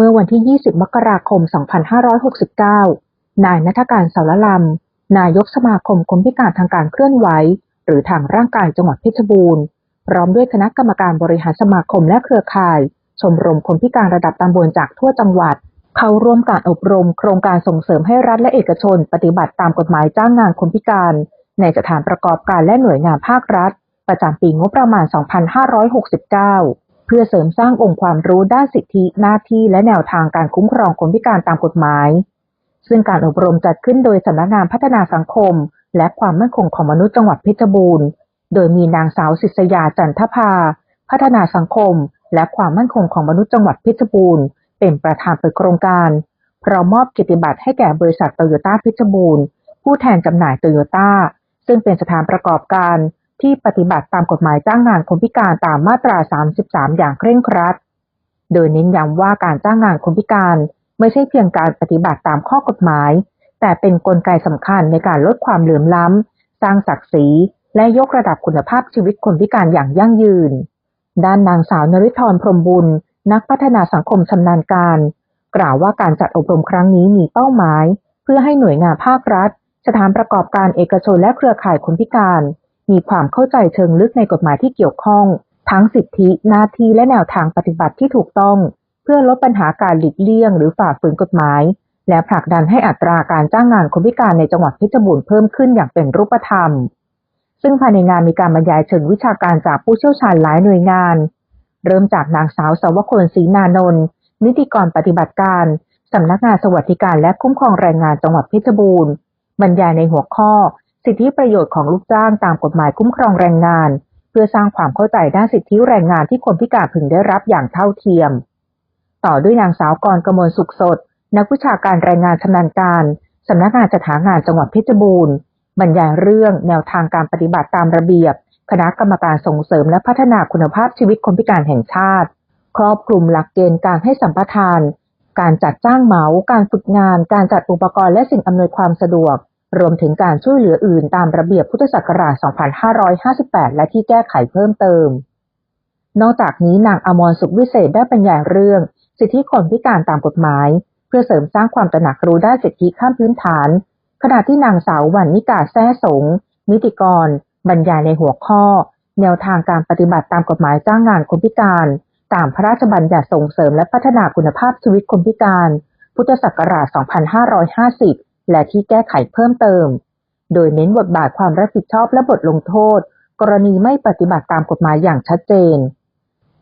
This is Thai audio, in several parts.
เมื่อวันที่ 20 มกราคม 2569 นายนัทการเสารลำ นายกสมาคมคนพิการทางการเคลื่อนไหว หรือทางร่างกายจังหวัดเพชรบูรณ์ พร้อมด้วยคณะกรรมการบริหารสมาคมและเครือข่าย ชมรมคนพิการระดับตำบลจากทั่วจังหวัด เข้าร่วมการอบรม โครงการส่งเสริมให้รัฐและเอกชน ปฏิบัติตามกฎหมายจ้างงานคนพิการ ในสถานประกอบการและหน่วยงานภาครัฐ ประจำปีงบประมาณ 2569 เพื่อเสริมสร้างองค์ความรู้ด้านสิทธิหน้าที่และแนวทางการคุ้มครองคนพิการตามกฎหมาย ซึ่งการอบรมจัดขึ้นโดยสำนักงานพัฒนาสังคม และความมั่นคงของมนุษย์จังหวัดเพชรบูรณ์ โดยมีนางสาวศิษยาจันทภา พัฒนาสังคม และความมั่นคงของมนุษย์จังหวัดเพชรบูรณ์ เป็นประธานเปิดโครงการพร้อมมอบเกียรติบัตรให้แก่บริษัทโตโยต้าเพชรบูรณ์ ผู้แทนจำหน่ายโตโยต้าซึ่งเป็นสถานประกอบการ ที่ปฏิบัติตามกฎหมายจ้างงานคนพิการตามมาตรา 33 อย่างเคร่งครัด โดยเน้นย้ำว่าการจ้างงานคนพิการไม่ใช่เพียงการปฏิบัติตามข้อกฎหมาย แต่เป็นนกลไกสำคัญในการลดความเหลื่อมล้ำ สร้างศักดิ์ศรี และยกระดับคุณภาพชีวิตคนพิการอย่างยั่งยืน ด้านนางสาวนริธรพรมบุญ นักพัฒนาสังคมชำนาญการ กล่าวว่าการจัดอบรมครั้งนี้มีเป้าหมาย เพื่อให้หน่วยงานภาครัฐ สถานประกอบการเอกชนและเครือข่ายคนพิการ มีความเข้าใจเชิงลึกในกฎหมายที่เกี่ยวข้อง ทั้งสิทธิ หน้าที่และแนวทางปฏิบัติที่ถูกต้อง เพื่อลดปัญหาการหลีกเลี่ยง หรือฝ่าฝืนกฎหมาย และผลักดันให้อัตราการจ้างงานคนพิการในจังหวัดเพชรบูรณ์เพิ่มขึ้นอย่างเป็นรูปธรรม ซึ่งภายในงานมีการบรรยายเชิงวิชาการจากผู้เชี่ยวชาญหลายหน่วยงาน เริ่มจากนางสาวสวคนศรีนานนท์นิติกรปฏิบัติการสำนักงานสวัสดิการและคุ้มครองแรงงานจังหวัดเพชรบูรณ์บรรยายในหัวข้อ สิทธิประโยชน์ของลูกจ้างตามกฎหมายคุ้มครองแรงงาน เพื่อสร้างความเข้าใจด้านสิทธิแรงงานที่คนพิการพึงได้รับอย่างเท่าเทียม ต่อด้วยนางสาวกรกมลสุขสด นักวิชาการแรงงานชำนาญการสำนักงานจัดหางานจังหวัดเพชรบูรณ์บรรยายเรื่องแนวทางการปฏิบัติตามระเบียบ คณะกรรมการส่งเสริมและพัฒนาคุณภาพชีวิตคนพิการแห่งชาติ ครอบคลุมหลักเกณฑ์การให้สัมปทาน การจัดจ้างเหมา การฝึกงาน การจัดอุปกรณ์และสิ่งอำนวยความสะดวก รวมถึงการช่วยเหลืออื่นตามระเบียบพุทธศักราช 2558 และที่แก้ไขเพิ่มเติม นอกจากนี้นางอมรสุขวิเศษได้บรรยายเรื่อง สิทธิคนพิการตามกฎหมาย เพื่อเสริมสร้างความตระหนักรู้ด้านสิทธิขั้นพื้นฐาน ขณะที่นางสาววันนิกาแซ่สง นิติกร บรรยายในหัวข้อ แนวทางการปฏิบัติตามกฎหมายจ้างงานคนพิการ ตามพระราชบัญญัติส่งเสริมและพัฒนาคุณภาพชีวิตคนพิการ พุทธศักราช 2550 และที่แก้ไขเพิ่มเติม โดยเน้นบทบาทความรับผิดชอบและบทลงโทษ กรณีไม่ปฏิบัติตามกฎหมายอย่างชัดเจน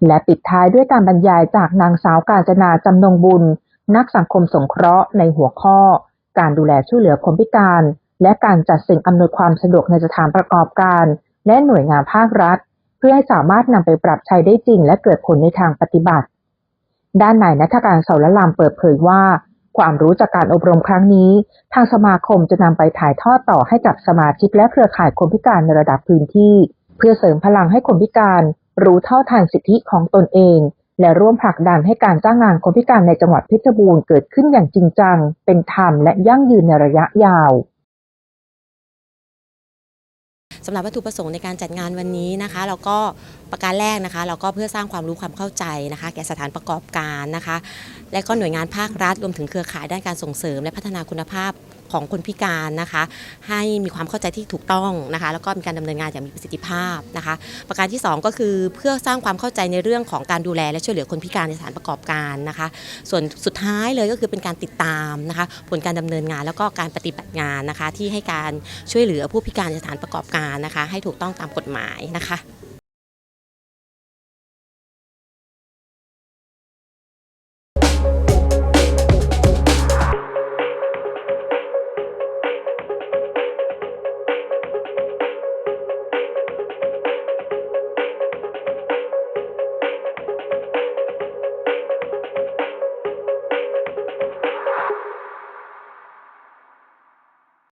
และปิดท้ายด้วยการบรรยายจากนางสาวกาญจนาจำนงบุญ นักสังคมสงเคราะห์ในหัวข้อ การดูแลช่วยเหลือคนพิการ และการจัดสิ่งอำนวยความสะดวกในสถานประกอบการ และหน่วยงานภาครัฐ เพื่อให้สามารถนำไปปรับใช้ได้จริง และเกิดผลในทางปฏิบัติ ด้านนายนัทการเสาละลามเปิดเผยว่า ความรู้จากการอบรมครั้งนี้ ทางสมาคมจะนำไปถ่ายทอดต่อให้กับสมาชิกและเครือข่ายคนพิการในระดับพื้นที่ เพื่อเสริมพลังให้คนพิการ รู้เท่าทันสิทธิของตนเอง และร่วมผลักดันให้การจ้างงานคนพิการในจังหวัดเพชรบูรณ์เกิดขึ้นอย่างจริงจัง เป็นธรรมและยั่งยืนในระยะยาว สำหรับวัตถุประสงค์ในการจัดงานวันนี้นะคะเราก็ประการแรกนะคะ เราก็เพื่อสร้างความรู้ความเข้าใจนะคะ แก่สถานประกอบการนะคะ และก็หน่วยงานภาครัฐรวมถึงเครือข่ายด้านการส่งเสริม และพัฒนาคุณภาพ ของคนพิการนะคะ ให้มีความเข้าใจที่ถูกต้องนะคะ แล้วก็มีการดำเนินงานอย่างมีประสิทธิภาพนะคะ ประการที่ 2 ก็คือเพื่อสร้างความเข้าใจในเรื่องของการดูแลและช่วยเหลือคนพิการในสถานประกอบการนะคะ ส่วนสุดท้ายเลยก็คือเป็นการติดตามนะคะ ผลการดำเนินงานแล้วก็การปฏิบัติงานนะคะ ที่ให้การช่วยเหลือผู้พิการในสถานประกอบการนะคะ ให้ถูกต้องตามกฎหมายนะคะ